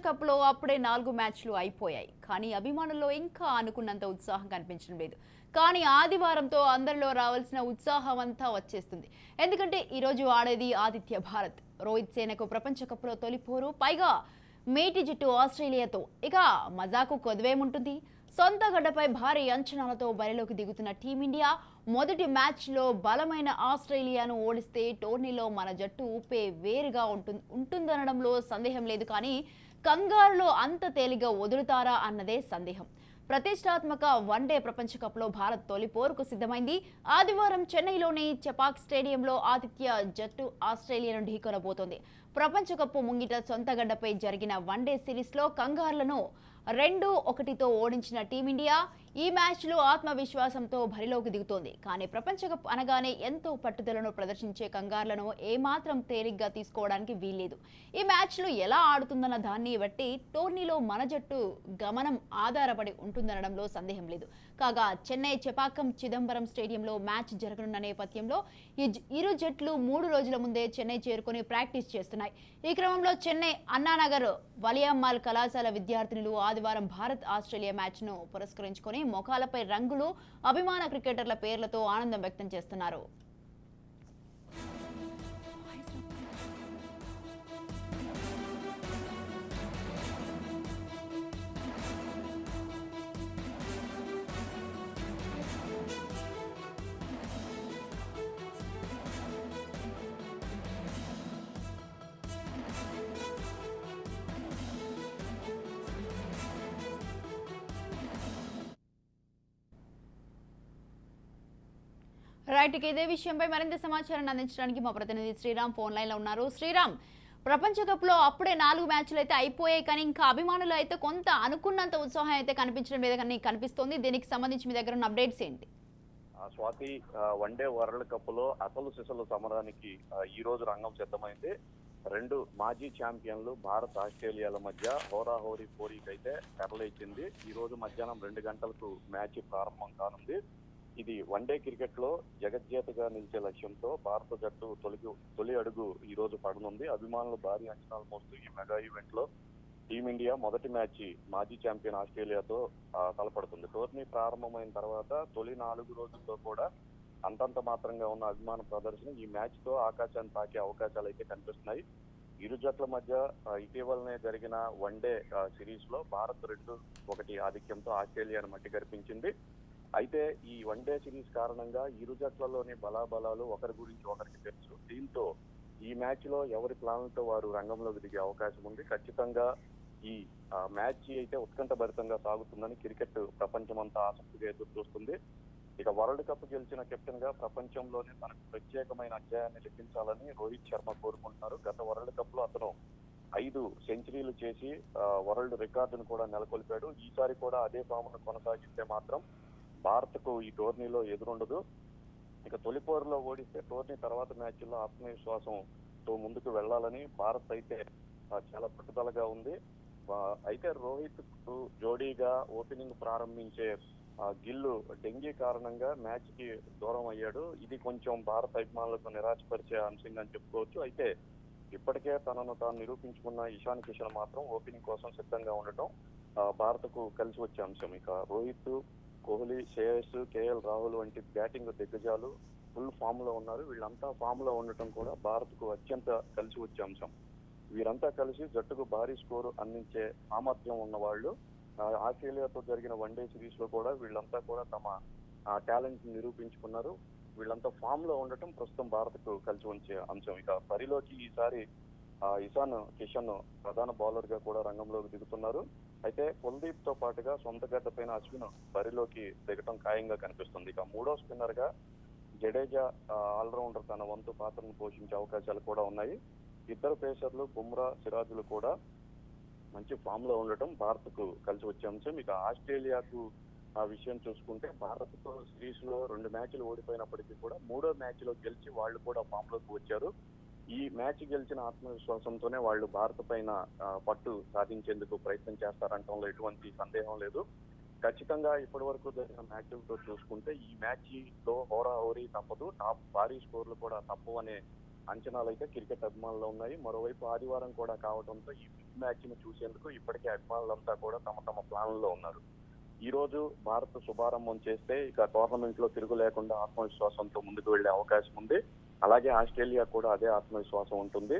కప్లో అప్పుడే నాలుగు మ్యాచ్లు అయిపోయాయి. కానీ అభిమానుల్లో ఇంకా అనుకున్నంత ఉత్సాహం కనిపించడం లేదు. కానీ ఆదివారంతో అందరిలో రావాల్సిన ఉత్సాహం అంతా వచ్చేస్తుంది. ఎందుకంటే ఈరోజు ఆడేది ఆదిత్య భారత్. రోహిత్ సేనకు ప్రపంచ కప్లో పైగా మేటి జట్టు ఆస్ట్రేలియాతో. ఇక మజాకు కొదువేముంటుంది సొంత గడ్డపై భారీ అంచనాలతో బరిలోకి దిగుతున్న టీమిండియా మొదటి మ్యాచ్లో బలమైన ఆస్ట్రేలియాను ఓడిస్తే టోర్నీలో మన జట్టు ఊపే వేరుగా ఉంటుంది ఉంటుందనడంలో సందేహం లేదు. కానీ కంగారులో అంత తేలిగా వదులుతారా అన్నదే సందేహం. ప్రతిష్టాత్మక వన్డే ప్రపంచ కప్లో భారత్ తొలి పోరుకు సిద్ధమైంది. ఆదివారం చెన్నైలోని చెపాక్ స్టేడియంలో ఆతిథ్య జట్టు ఆస్ట్రేలియాను ఢీకొనబోతోంది. ప్రపంచ కప్పు ముంగిట సొంతగడ్డపై జరిగిన వన్డే సిరీస్లో కంగారులను రెండు ఒకటితో ఓడించిన టీమిండియా ఈ మ్యాచ్లో ఆత్మవిశ్వాసంతో బరిలోకి దిగుతోంది. కానీ ప్రపంచ కప్ అనగానే ఎంతో పట్టుదలను ప్రదర్శించే కంగారులను ఏమాత్రం తేలిగ్గా తీసుకోవడానికి వీల్లేదు. ఈ మ్యాచ్లు ఎలా ఆడుతుందన్న దాన్ని బట్టి టోర్నీలో మన జట్టు గమనం ఆధారపడి ఉంటుందనడంలో సందేహం లేదు. కాగా చెన్నై చెపాకం చిదంబరం స్టేడియంలో మ్యాచ్ జరగనున్న నేపథ్యంలో ఇరు జట్లు మూడు రోజుల ముందే చెన్నై చేరుకొని ప్రాక్టీస్ చేస్తున్నాయి. ఈ క్రమంలో చెన్నై అన్నానగర్ వలియమ్మాల్ కళాశాల విద్యార్థినులు ఆదివారం భారత్ ఆస్ట్రేలియా మ్యాచ్ను పురస్కరించుకొని మొఖాలపై రంగులు అభిమాన క్రికెటర్ల పేర్లతో ఆనందం వ్యక్తం చేస్తున్నారు. రైట్ ఇదే విషయంపై మరింత సమాచారాన్ని అందించడానికి మా ప్రతినిధి శ్రీరామ్ ఫోన్ లైన్లో ఉన్నారు. శ్రీరామ్ ప్రపంచ కప్లో అప్పుడే నాలుగు మ్యాచ్లు అయితే అయిపోయాయి కానీ ఇంకా అభిమానులు అయితే కొంత అనుకున్నంత ఉత్సాహం అయితే కనిపించడం మీద కానీ కనిపిస్తోంది. దీనికి సంబంధించి మీ దగ్గర ఉన్న అప్డేట్స్ ఏంటి? ఆ స్వాతి వన్డే వరల్డ్ కప్లో అసలు సిసలు సమరానికి ఈ రోజు రంగం సిద్ధమైంది. రెండు మాజీ ఛాంపియన్లు భారత్ ఆస్ట్రేలియాల మధ్య హోరాహోరీ పోరీకి అయితే తెరలేచింది. ఈ రోజు మధ్యాహ్నం రెండు గంటలకు మ్యాచ్ ప్రారంభం కానుంది. ఇది వన్డే క్రికెట్లో జగజ్జేతగా నిలిచే లక్ష్యంతో భారత జట్టు తొలి తొలి అడుగు ఈ రోజు పడనుంది. అభిమానులు భారీ అంచనాలు మోస్తూ ఈ మెగా ఈవెంట్లో టీమిండియా మొదటి మ్యాచ్ మాజీ ఛాంపియన్ ఆస్ట్రేలియాతో తలపడుతుంది. టోర్నీ ప్రారంభమైన తర్వాత తొలి నాలుగు రోజుల్లో కూడా అంతంత మాత్రంగా ఉన్న అభిమాన ప్రదర్శన ఈ మ్యాచ్తో ఆకాశాన్ని తాకే అవకాశాలు అయితే కనిపిస్తున్నాయి. ఇరు జట్ల మధ్య ఇటీవలనే జరిగిన వన్డే సిరీస్లో భారత్ రెండు ఒకటి ఆధిక్యంతో ఆస్ట్రేలియాను మట్టి కనిపించింది అయితే ఈ వన్డే సిరీస్ కారణంగా ఇరు జట్లలోని బలాబలాలు ఒకరి గురించి ఒకరికి తెలుసు. దీంతో ఈ మ్యాచ్లో ఎవరి ప్లాన్లతో వారు రంగంలోకి దిగే అవకాశం ఉంది. ఖచ్చితంగా ఈ మ్యాచ్ అయితే ఉత్కంఠభరితంగా సాగుతుందని క్రికెట్ ప్రపంచమంతా ఆసక్తిగా ఎదురు చూస్తుంది. ఇక వరల్డ్ కప్ గెలిచిన కెప్టెన్గా ప్రపంచంలోనే తనకు ప్రత్యేకమైన అధ్యాయాన్ని లెక్కించాలని రోహిత్ శర్మ కోరుకుంటున్నారు. గత వరల్డ్ కప్లో అతను ఐదు సెంచరీలు చేసి వరల్డ్ రికార్డును కూడా నెలకొల్పాడు. ఈసారి కూడా అదే ఫామ్ను కొనసాగిస్తే మాత్రం భారత్కు ఈ టోర్నీలో ఎదురుండదు. ఇక తొలి పోరులో ఓడిస్తే టోర్నీ తర్వాత మ్యాచ్లో ఆత్మవిశ్వాసంతో ముందుకు వెళ్ళాలని భారత్ అయితే చాలా పట్టుదలగా ఉంది. అయితే రోహిత్ జోడీగా ఓపెనింగ్ ప్రారంభించే ఆ, గిల్లు డెంగీ కారణంగా మ్యాచ్కి దూరం అయ్యాడు. ఇది కొంచెం భారత అభిమానులకు నిరాశపరిచే అంశంగా అని చెప్పుకోవచ్చు. అయితే ఇప్పటికే తనను తాను నిరూపించుకున్న ఇషాన్ కిషన్ మాత్రం ఓపెనింగ్ కోసం సిద్ధంగా ఉండటం భారత్కు కలిసి వచ్చే అంశం. ఇక రోహిత్ కోహ్లీ శ్రేయస్ కేఎల్ రాహుల్ వంటి బ్యాటింగ్ దిగ్గజాలు ఫుల్ ఫామ్లో ఉన్నారు. వీళ్ళంతా ఫామ్లో ఉండటం కూడా భారత్కు అత్యంత కలిసి వచ్చే అంశం. వీరంతా కలిసి జట్టుకు భారీ స్కోరు అందించే సామర్థ్యం ఉన్న వాళ్ళు ఆస్ట్రేలియాతో జరిగిన వన్డే సిరీస్లో కూడా వీళ్ళంతా కూడా తమ టాలెంట్ నిరూపించుకున్నారు. వీళ్ళంతా ఫామ్లో ఉండటం ప్రస్తుతం భారత్కు కలిసి వచ్చే అంశం. ఇక బరిలోకి ఈసారి ఇషాన్ కిషన్ ప్రధాన బౌలర్గా కూడా రంగంలోకి దిగుతున్నారు. అయితే కుల్దీప్తో పాటుగా సొంత గడ్డ పైన అశ్విన్ బరిలోకి దిగటం ఖాయంగా కనిపిస్తుంది. ఇక మూడో స్పిన్నర్గా జడేజా ఆల్రౌండర్ తన వంతు పాత్రను పోషించే అవకాశాలు కూడా ఉన్నాయి. ఇద్దరు పేసర్లు బుమ్రా సిరాజులు కూడా మంచి ఫామ్లో ఉండటం భారత్కు కలిసి వచ్చే అంశం. ఇక ఆస్ట్రేలియాకు ఆ విషయం చూసుకుంటే భారత్తో సిరీస్లో రెండు మ్యాచ్లు ఓడిపోయినప్పటికీ కూడా మూడో మ్యాచ్లో గెలిచి వాళ్ళు కూడా ఫామ్లోకి వచ్చారు. ఈ మ్యాచ్ గెలిచిన ఆత్మవిశ్వాసంతోనే వాళ్ళు భారత్ పైన పట్టు సాధించేందుకు ప్రయత్నం చేస్తారంటంలో ఎటువంటి సందేహం లేదు. ఖచ్చితంగా ఇప్పటి వరకు జరిగిన మ్యాచ్లతో చూసుకుంటే ఈ మ్యాచ్లో హోరాహోరీ తప్పదు టాప్ భారీ స్కోర్లు కూడా తప్పు అనే అంచనాలు అయితే క్రికెట్ అభిమానులు ఉన్నాయి. మరోవైపు ఆదివారం కూడా కావడంతో ఈ బిగ్ మ్యాచ్ను చూసేందుకు ఇప్పటికే అభిమానులంతా కూడా తమ తమ ప్లాన్లో ఉన్నారు. ఈ రోజు భారత్ శుభారంభం చేస్తే ఇక టోర్నమెంట్లో తిరుగు లేకుండా ఆత్మవిశ్వాసంతో ముందుకు వెళ్ళే అవకాశం ఉంది. అలాగే ఆస్ట్రేలియా కూడా అదే ఆత్మవిశ్వాసం ఉంటుంది.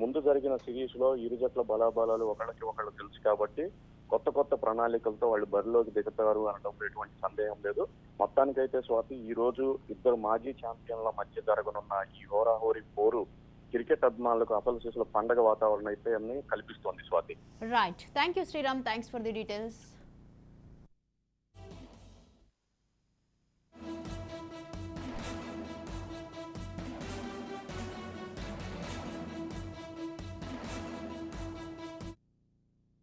ముందు జరిగిన సిరీస్లో ఇరు జట్ల బలాబలాలు ఒకళ్ళకి ఒకళ్ళు తెలుసు కాబట్టి కొత్త కొత్త ప్రణాళికలతో వాళ్ళు బరిలోకి దిగుతారు అనడంలో ఎటువంటి సందేహం లేదు. మొత్తానికైతే స్వాతి ఈ రోజు ఇద్దరు మాజీ ఛాంపియన్ల మధ్య జరగనున్న ఈ హోరాహోరీ పోరు క్రికెట్ అభిమానులకు అసలు శిశుల పండగ వాతావరణం అయితే కల్పిస్తోంది Swathi. Right thank you Sriram thanks for the details